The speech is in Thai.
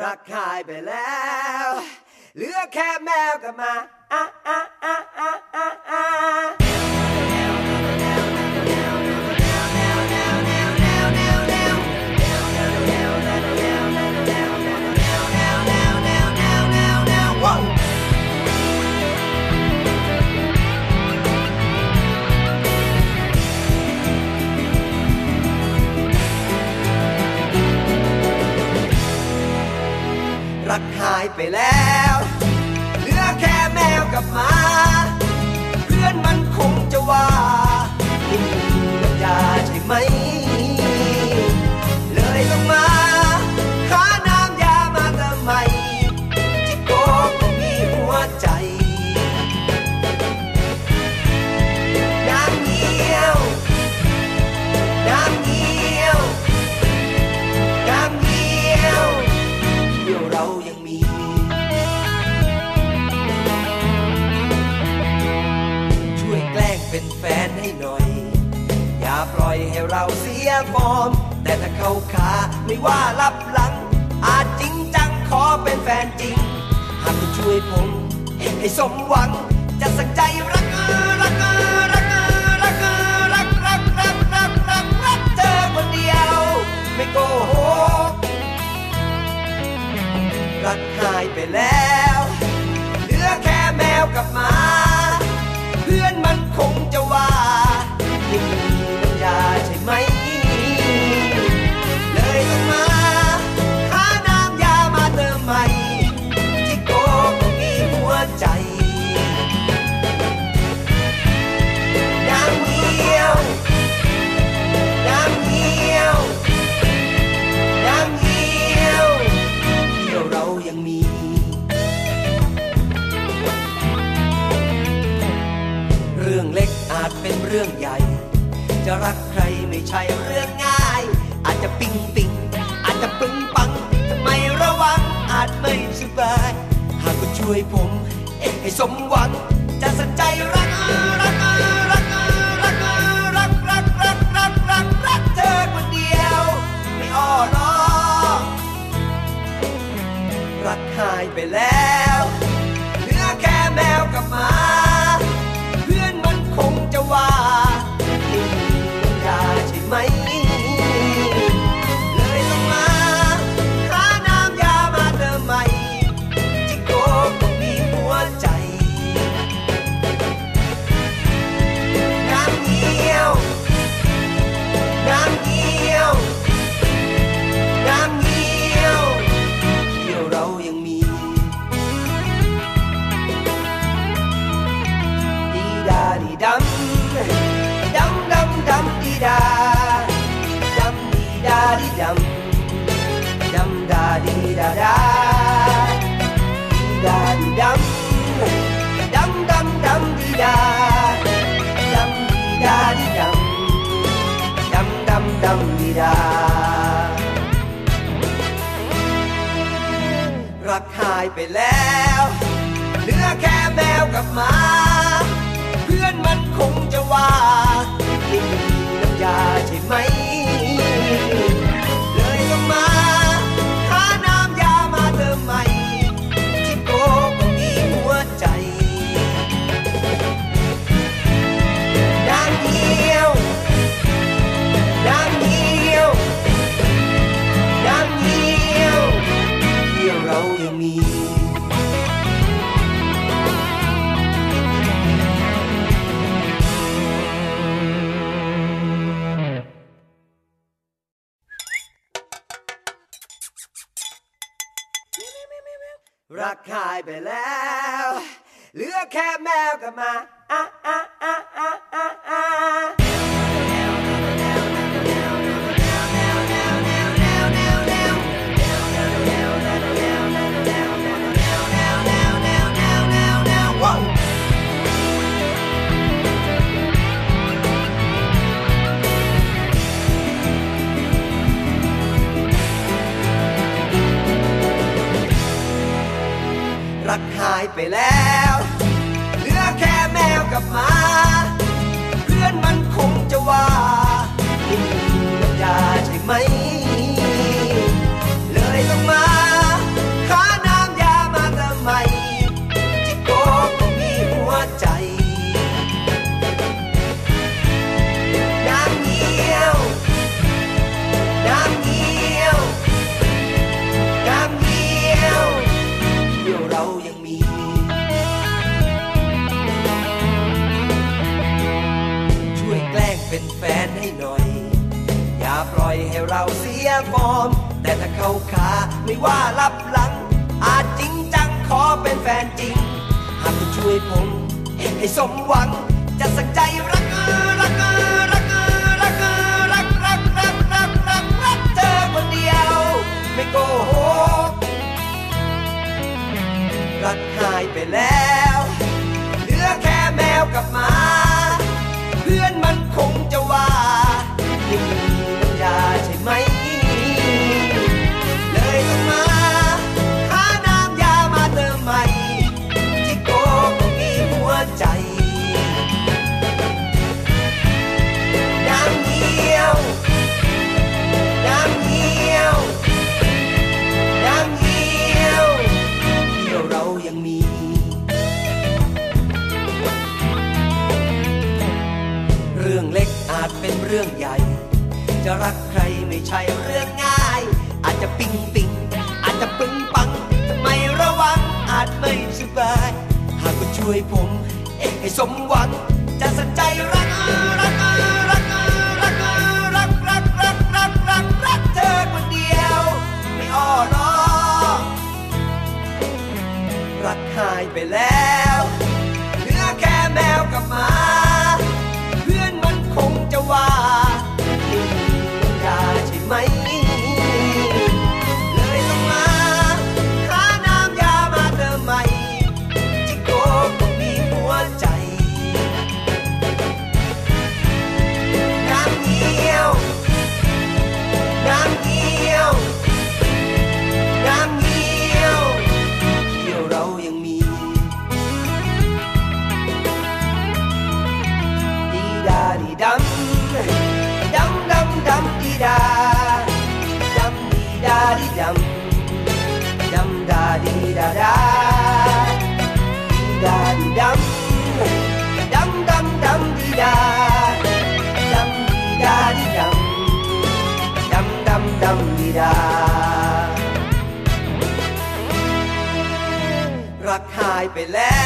รักหายไปแล้ว เหลือแค่แมวกับมาักหายไปแล้ว ปล่อยให้เราเสียฟอร์ม แต่ถ้าเขาขาไม่ว่ารับหลัง อาจจริงจังขอเป็นแฟนจริง หากคุช่วยผม ให้สมหวังจะสักใจรัก จะรักใครไม่ใช่เรื่องง่าย อาจจะปิงปิงอาจจะปึ้งปังทำไมระวังอาจไม่สบาย หากคุช่วยผมให้สมหวัง จะสนใจรักายไปแล้ว เหลือแค่แมวกับหมา รักคายไปแล้ว เหลือแค่แมวกับมา ฟอร์ม แต่ถ้าเข้าขาไม่ว่ารับหลัง อาจจริงจังขอเป็นแฟนจริง หากคุณช่วยผม ให้สมหวัง อาจเป็นเรื่องใหญ่ จะรักใครไม่ใช่เรื่องง่าย อาจจะปิงปิงอาจจะปึงปังทำไมระวังอาจไม่สบาย หากคุณช่วยผม เอ๊ะให้สมหวัง จะสัญใจรักรักรักรักรักรักรักรักรักรักเธอคนเดียว ไม่อ้อล้อรักหายไปแล้ว ไปแล้ว